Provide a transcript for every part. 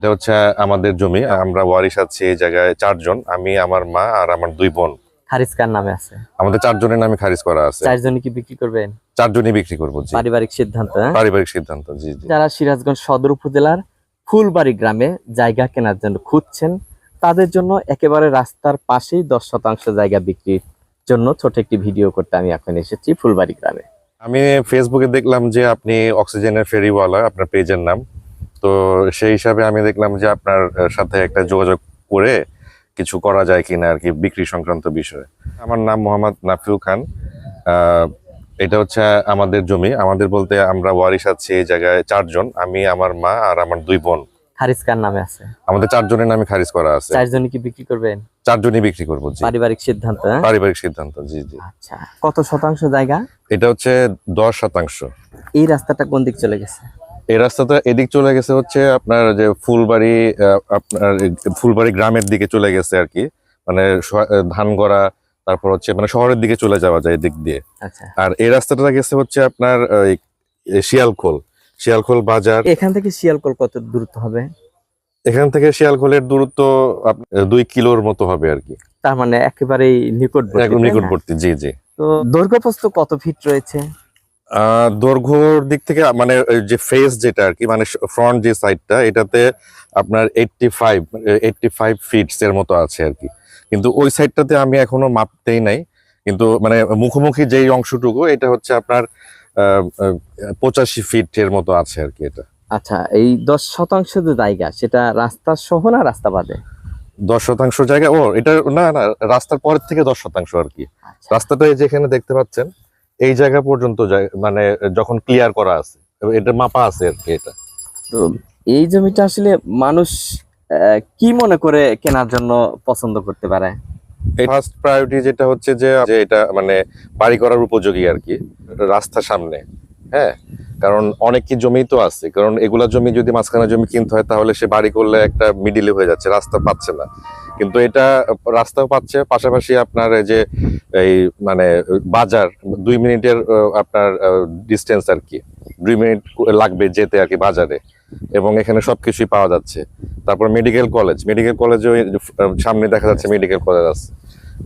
এটা হচ্ছে আমাদের জমি আমরা ওয়ারিশ আছি এই জায়গায় চারজন আমি আমার মা আর আমার দুই বোন। খারিজ কার নামে আছে? আমাদের চারজনের নামে খারিজ করা আছে। চারজনই কি বিক্রি করবেন? চারজনই বিক্রি করব জি। পারিবারিক সিদ্ধান্ত হ্যাঁ? পারিবারিক সিদ্ধান্ত জি জি। যারা সিরাজগঞ্জ সদর উপজেলার ফুলবাড়ি গ্রামে জায়গা কেনার জন্য খুঁজছেন তাদের জন্য একেবারে রাস্তার পাশেই দশ শতাংশ জায়গা বিক্রির জন্য ছোট একটি ভিডিও করতে আমি এখন এসেছি ফুলবাড়ি গ্রামে। আমি ফেসবুকে দেখলাম যে আপনি অক্সিজেনের ফেরিওয়ালা আপনার পেজের নাম। তো সেই হিসাবে আমি দেখলাম যে আপনার সাথে একটা যোগাযোগ করে কিছু করা যায় কিনা আর কি বিক্রি সংক্রান্ত বিষয়ে। আমার নাম মোহাম্মদ নাফিউ খান। এটা হচ্ছে আমাদের জমি। আমাদের বলতে আমরা ওয়ারিশ আছি এই জায়গায় চারজন। আমি আমার মা আর আমার দুই বোন। খারিজ কার নামে আছে? আমাদের চারজনের নামে খারিজ করা আছে। চারজনই কি বিক্রি করবেন? চারজনই বিক্রি করব জি। পারিবারিক সিদ্ধান্ত হ্যাঁ? পারিবারিক সিদ্ধান্ত জি জি। আচ্ছা কত শতাংশ জায়গা? এটা হচ্ছে দশ শতাংশ। এই রাস্তাটা কোন দিক চলে গেছে? এই রাস্তাটা এদিক চলে গেছে হচ্ছে আপনার যে ফুলবাড়ি আপনার ফুলবাড়ি গ্রামের দিকে চলে গেছে আর কি। মানে ধানগড়া তারপর হচ্ছে মানে শহরের দিকে চলে যাওয়া যায় এদিক দিয়ে। আচ্ছা। আর এই রাস্তাটা গেছে হচ্ছে আপনার শিয়ালখোল শিয়ালখোল বাজার। এখান থেকে শিয়ালখোল কত দূরত্ব হবে? এখান থেকে শিয়ালখোলের দূরত্ব দুই কিলোর মতো হবে আর কি। তার মানে একেবারেই নিকটবর্তী? নিকটবর্তী জি জি। তো দৈর্ঘ্যপ্রস্থ কত ফিট রয়েছে? দৈর্ঘ্যর দিক থেকে মানে যে ফেস যেটা আর কি মানে ফ্রন্ট যে সাইডটা এটাতে আপনার eighty five eighty five feets এর মতো আছে আর কি। কিন্তু ওই সাইডটাতে আমি এখনও মাপতেই নাই। কিন্তু মানে মুখোমুখি যেই অংশটুকু এটা হচ্ছে আপনার পঁচাশি ফিট এর মতো আছে আর কি এটা। আচ্ছা এই দশ শতাংশ যে জায়গা সেটা রাস্তা সহ না রাস্তা বাদে? দশ শতাংশ জায়গা ও এটা না না রাস্তার পরের থেকে দশ শতাংশ আর কি। আচ্ছা। রাস্তাটা এই যেখানে দেখতে পাচ্ছেন এই জায়গা পর্যন্ত মানে যখন ক্লিয়ার করা আছে এটা মাপা আছে আর কি এটা। তো এই জমিটা আসলে মানুষ কি মনে করে কেনার জন্য পছন্দ করতে পারে? ফার্স্ট প্রায়োরিটি যেটা হচ্ছে যে যে এটা মানে বাড়ি করার উপযোগী আর কি রাস্তা সামনে হ্যাঁ? কারণ অনেক কি জমি তো আছে কারণ এগুলা জমি যদি মাঝখানে জমি কিনতে হয় তাহলে সে বাড়ি করলে একটা মিডিলে হয়ে যাচ্ছে রাস্তা পাচ্ছে না। কিন্তু এটা রাস্তাও পাচ্ছে পাশাপাশি আপনার এই যে এই মানে বাজার দুই মিনিটের আপনার ডিস্টেন্স আর কি। দুই মিনিট লাগবে যেতে আর কি বাজারে। এবং এখানে সবকিছুই পাওয়া যাচ্ছে। তারপর মেডিকেল কলেজ মেডিকেল কলেজে সামনে দেখা যাচ্ছে মেডিকেল কলেজ আছে।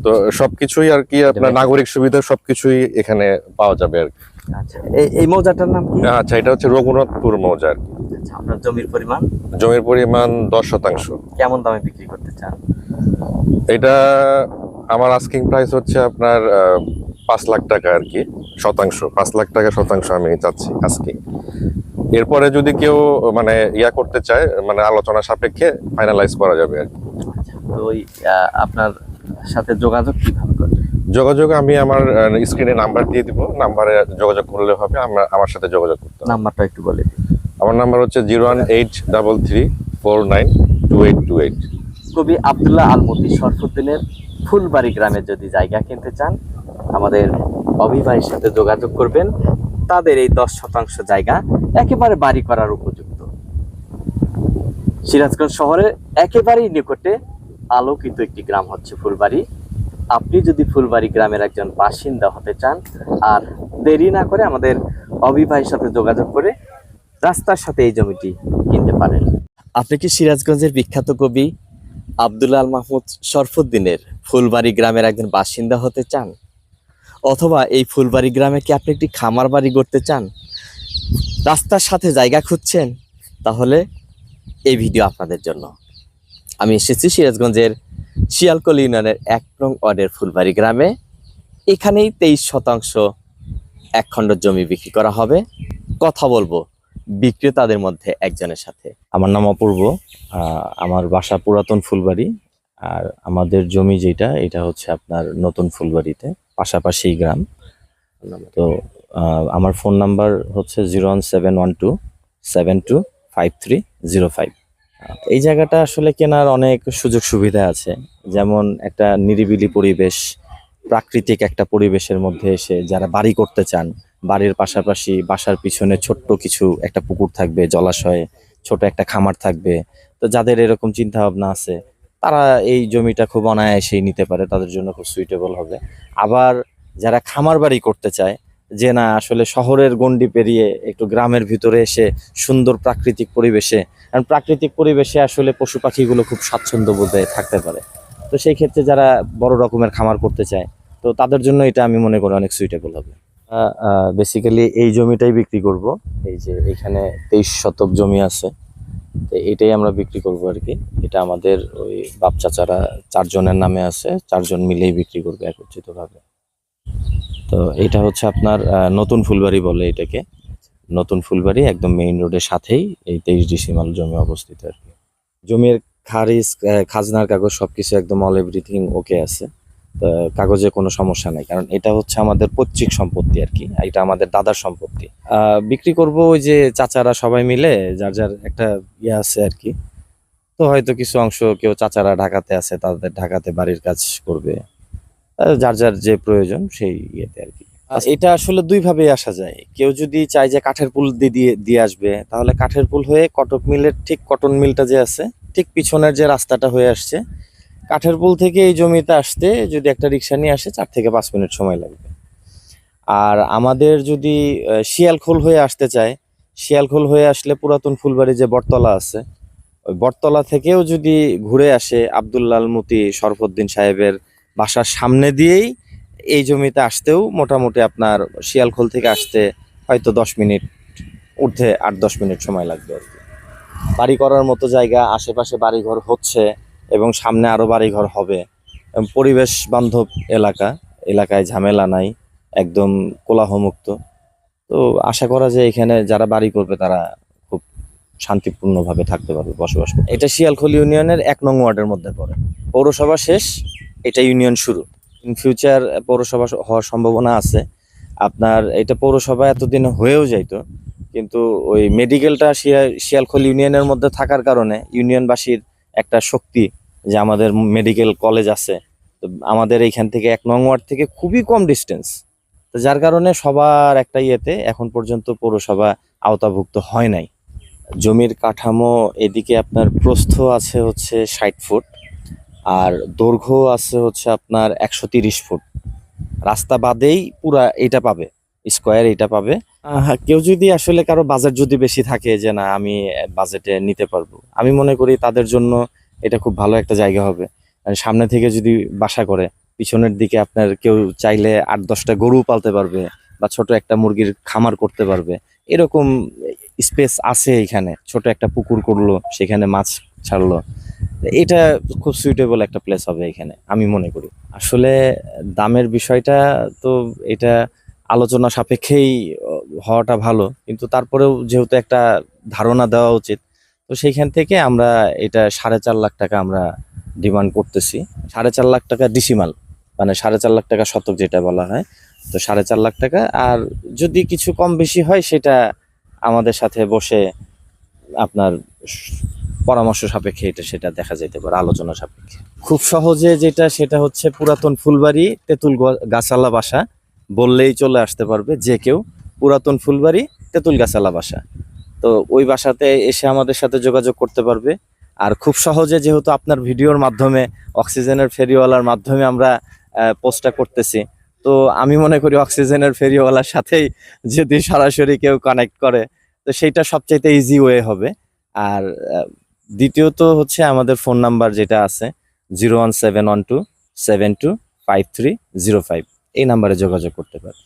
তো সবকিছুই আর কি আপনার নাগরিক সুবিধা সবকিছুই এখানে পাওয়া যাবে আর কি। এই- এই মৌজাটার নাম কি? আচ্ছা এটা হচ্ছে রঘুনাথপুর মৌজা আর কি। আচ্ছা আপনার জমির পরিমাণ? জমির পরিমাণ দশ শতাংশ। কেমন দামে বিক্রি করতে চান? এটা আমার আস্কিং প্রাইস হচ্ছে আপনার পাঁচ লাখ টাকা আর কি শতাংশ। পাঁচ লাখ টাকা শতাংশ আমি চাচ্ছি আস্কিং এরপরে যদি কেউ মানে ইয়া করতে চায় মানে আলোচনা সাপেক্ষে ফাইনালাইজ করা যাবে আর কি। আচ্ছা তো আপনার সাথে যোগাযোগ কীভাবে করবে যোগাযোগ আমি আমার স্ক্রিনে নাম্বার দিয়ে দিব। নাম্বারে যোগাযোগ করলে হবে আমরা আমার সাথে যোগাযোগ করতে। নাম্বারটা একটু বলে দিন। আমার নাম্বার হচ্ছে zero one eight double three four nine two eight two eight. কবি আব্দুল্লাহ আলমতি শরফুদ্দিনের ফুলবাড়ি গ্রামে যদি জায়গা কিনতে চান আমাদের অভিভাবকের সাথে যোগাযোগ করবেন। তাদের এই দশ শতাংশ জায়গা একেবারে বাড়ি করার উপযুক্ত। সিরাজগঞ্জ শহরের একেবারেই নিকটে আলোকিত একটি গ্রাম হচ্ছে ফুলবাড়ি। আপনি যদি ফুলবাড়ি গ্রামের একজন বাসিন্দা হতে চান, আর দেরি না করে আমাদের অভিভাবকের সাথে যোগাযোগ করে রাস্তার সাথে এই জমিটি কিনতে পারেন। আপনি কি সিরাজগঞ্জের বিখ্যাত কবি আব্দুল আল মাহমুদ শরফুদ্দিনের ফুলবাড়ি গ্রামের একজন বাসিন্দা হতে চান? অথবা এই ফুলবাড়ি গ্রামে কি আপনি একটি খামার বাড়ি করতে চান? রাস্তার সাথে জায়গা খুঁজছেন? তাহলে এই ভিডিও আপনাদের জন্য। আমি এসেছি সিরাজগঞ্জের শিয়ালকল ইউনিয়নের এক নং ওয়ার্ডের ফুলবাড়ি গ্রামে এখানেই তেইশ শতাংশ এক খণ্ড জমি বিক্রি করা হবে। কথা বলব বিক্রেতাদের মধ্যে একজনের সাথে। আমার নাম অপূর্ব আমার বাসা পুরাতন ফুলবাড়ি, আর আমাদের জমি যেটা, এটা হচ্ছে আপনার নতুন ফুলবাড়িতে, পাশাপাশি গ্রাম। তো আমার ফোন নাম্বার হচ্ছে zero one seven one two seven two five three zero five. এই জায়গাটা আসলে কেনার অনেক সুযোগ সুবিধা আছে। যেমন একটা নিরিবিলি পরিবেশ, প্রাকৃতিক একটা পরিবেশের মধ্যে এসে যারা বাড়ি করতে চান, বাড়ির পাশাপাশি বাসার পিছনে ছোট্ট কিছু একটা পুকুর থাকবে, জলাশয়ে, ছোট একটা খামার থাকবে। তো যাদের এরকম চিন্তা ভাবনা আছে, তারা এই জমিটা খুব অনায়াসেই নিতে পারে, তাদের জন্য খুব সুইটেবল হবে। আবার যারা খামার বাড়ি করতে চায়, যে না আসলে শহরের গণ্ডি পেরিয়ে একটু গ্রামের ভিতরে এসে সুন্দর প্রাকৃতিক পরিবেশে কারণ প্রাকৃতিক পরিবেশে আসলে পশু পাখিগুলো খুব স্বাচ্ছন্দ্য বোধে থাকতে পারে। তো সেই ক্ষেত্রে যারা বড় রকমের খামার করতে চায়, তো তাদের জন্য এটা আমি মনে করি অনেক সুইটেবল হবে। বেসিক্যালি এই জমিটাই বিক্রি করব। এই যে এখানে তেইশ শতক জমি আছে, তো এটাই আমরা বিক্রি করব আর কি। এটা আমাদের ওই বাপ চাচারা চারজনের নামে আছে, চারজন মিলেই বিক্রি করবে একত্রিতভাবে। তো এটা হচ্ছে আপনার নতুন ফুলবাড়ি বলে এটাকে। নতুন ফুলবাড়ি একদম মেইন রোডের সাথেই এই তেইশ ডিসিমাল জমি অবস্থিত আর কি। জমির খারিজ খাজনার কাগজ সবকিছু একদম অল এভরিথিং ওকে আছে। কাগজে কোনো সমস্যা নাই, কারণ এটা হচ্ছে আমাদের পৈতৃক সম্পত্তি আর কি, এটা আমাদের দাদার সম্পত্তি। বিক্রি করব ওই যে চাচারা সবাই মিলে, যার যার একটা ইয়ে আছে আর কি। তো হয়তো কিছু অংশ কেউ চাচারা ঢাকাতে আছে, তাদের ঢাকাতে বাড়ির কাজ করবে। যার যার যে প্রয়োজন সেই ইয়েতে আর কি। এটা আসলে দুই ভাবে আসা যায়। কেউ যদি চায় যে কাঠের পুল দিয়ে দিয়ে দিয়ে আসবে তাহলে কাঠের পুল হয়ে কটক মিলের ঠিক কটন মিলটা যে আছে ঠিক পিছনের যে রাস্তাটা হয়ে আসছে কাঠের পুল থেকে এই জমিতে আসতে যদি একটা রিক্সা নিয়ে আসে চার থেকে পাঁচ মিনিট সময় লাগবে। আর আমাদের যদি শিয়ালখোল হয়ে আসতে চায় শিয়ালখোল হয়ে আসলে পুরাতন ফুলবাড়ি যে বটতলা আছে ওই বটতলা থেকেও যদি ঘুরে আসে আবদুল্লাল মতি শরফুদ্দিন সাহেবের বাসার সামনে দিয়েই এই জমিতে আসতেও মোটামুটি আপনার শিয়ালখোল থেকে আসতে হয়তো দশ মিনিট, ঊর্ধ্বে আট, দশ মিনিট সময় লাগবে আর কি। বাড়ি করার মতো জায়গা, আশেপাশে বাড়িঘর হচ্ছে এবং সামনে আরও বাড়িঘর হবে। পরিবেশ বান্ধব এলাকা, এলাকায় ঝামেলা নাই, একদম কোলাহমুক্ত তো আশা করা যায় এখানে যারা বাড়ি করবে তারা খুব শান্তিপূর্ণভাবে থাকতে পারবে, বসবাস করবে এটা শিয়ালখোল ইউনিয়নের এক নং ওয়ার্ডের মধ্যে পড়ে। পৌরসভা শেষ, এটা ইউনিয়ন শুরু। ইন ফিউচার পৌরসভা হওয়ার সম্ভাবনা আছে। আপনার এটা পৌরসভা এতদিন হয়েও যাইতো, কিন্তু ওই মেডিকেলটা শিয়া- শিয়ালখোল ইউনিয়নের মধ্যে থাকার কারণে ইউনিয়নবাসীর একটা শক্তি যে আমাদের মেডিকেল কলেজ আছে, তো আমাদের এইখান থেকে এক নং ওয়ার্ড থেকে খুবই কম ডিস্টেন্স তো যার কারণে সবার একটা ইয়েতে এখন পর্যন্ত পৌরসভা আওতাভুক্ত হয় নাই। জমির কাঠামো এদিকে আপনার প্রস্থ আছে হচ্ছে ষাট ফুট। আর দৈর্ঘ্য আছে হচ্ছে আপনার একশো তিরিশ ফুট। রাস্তা বাদেই পুরা এটা পাবে স্কোয়ার এটা পাবে। কেউ যদি আসলে কারও বাজেট যদি বেশি থাকে যে না আমি বাজেটে নিতে পারব। আমি মনে করি তাদের জন্য এটা খুব ভালো একটা জায়গা হবে। সামনে থেকে যদি বাসা করে পিছনের দিকে আপনার কেউ চাইলে আট দশটা গরু পালতে পারবে বা ছোট একটা মুরগির খামার করতে পারবে। এরকম স্পেস আছে এখানে। ছোট একটা পুকুর করল সেখানে মাছ ছাড়লো। এটা খুব সুইটেবল একটা প্লেস হবে এখানে, আমি মনে করি। আসলে দামের বিষয়টা তো এটা আলোচনা সাপেক্ষেই হওয়াটা ভালো। কিন্তু তারপরেও যেহেতু একটা ধারণা দেওয়া উচিত, তো সেইখান থেকে আমরা এটা সাড়ে চার লাখ টাকা আমরা ডিমান্ড করতেছি। সাড়ে চার লাখ টাকা ডিসিমাল মানে সাড়ে চার লাখ টাকা শতক যেটা বলা হয়। তো সাড়ে চার লাখ টাকা, আর যদি কিছু কম বেশি হয়, সেটা আমাদের সাথে বসে আপনার পরামর্শ সাপেক্ষে এটা সেটা দেখা যেতে পারে, আলোচনা সাপেক্ষে। খুব সহজে যেটা, সেটা হচ্ছে পুরাতন ফুলবাড়ি, তেঁতুল গাছালা বাসা বললেই চলে আসতে পারবে যে কেউ পুরাতন ফুলবাড়ি, তেঁতুল গাছালা বাসা। তো ওই বাসাতে এসে আমাদের সাথে যোগাযোগ করতে পারবে। আর খুব সহজে যেহেতু আপনার ভিডিওর মাধ্যমে, অক্সিজেনের ফেরিওয়ালার মাধ্যমে আমরা পোস্টটা করতেছি, তো আমি মনে করি অক্সিজেনের ফেরিওয়ালার সাথেই যদি সরাসরি কেউ কানেক্ট করে, তো সেইটা সবচাইতে ইজি ওয়ে হবে। আর দ্বিতীয়ত হচ্ছে আমাদের ফোন নাম্বার যেটা আছে, zero one seven one two seven two five three zero five. এই নাম্বারে যোগাযোগ করতে পারে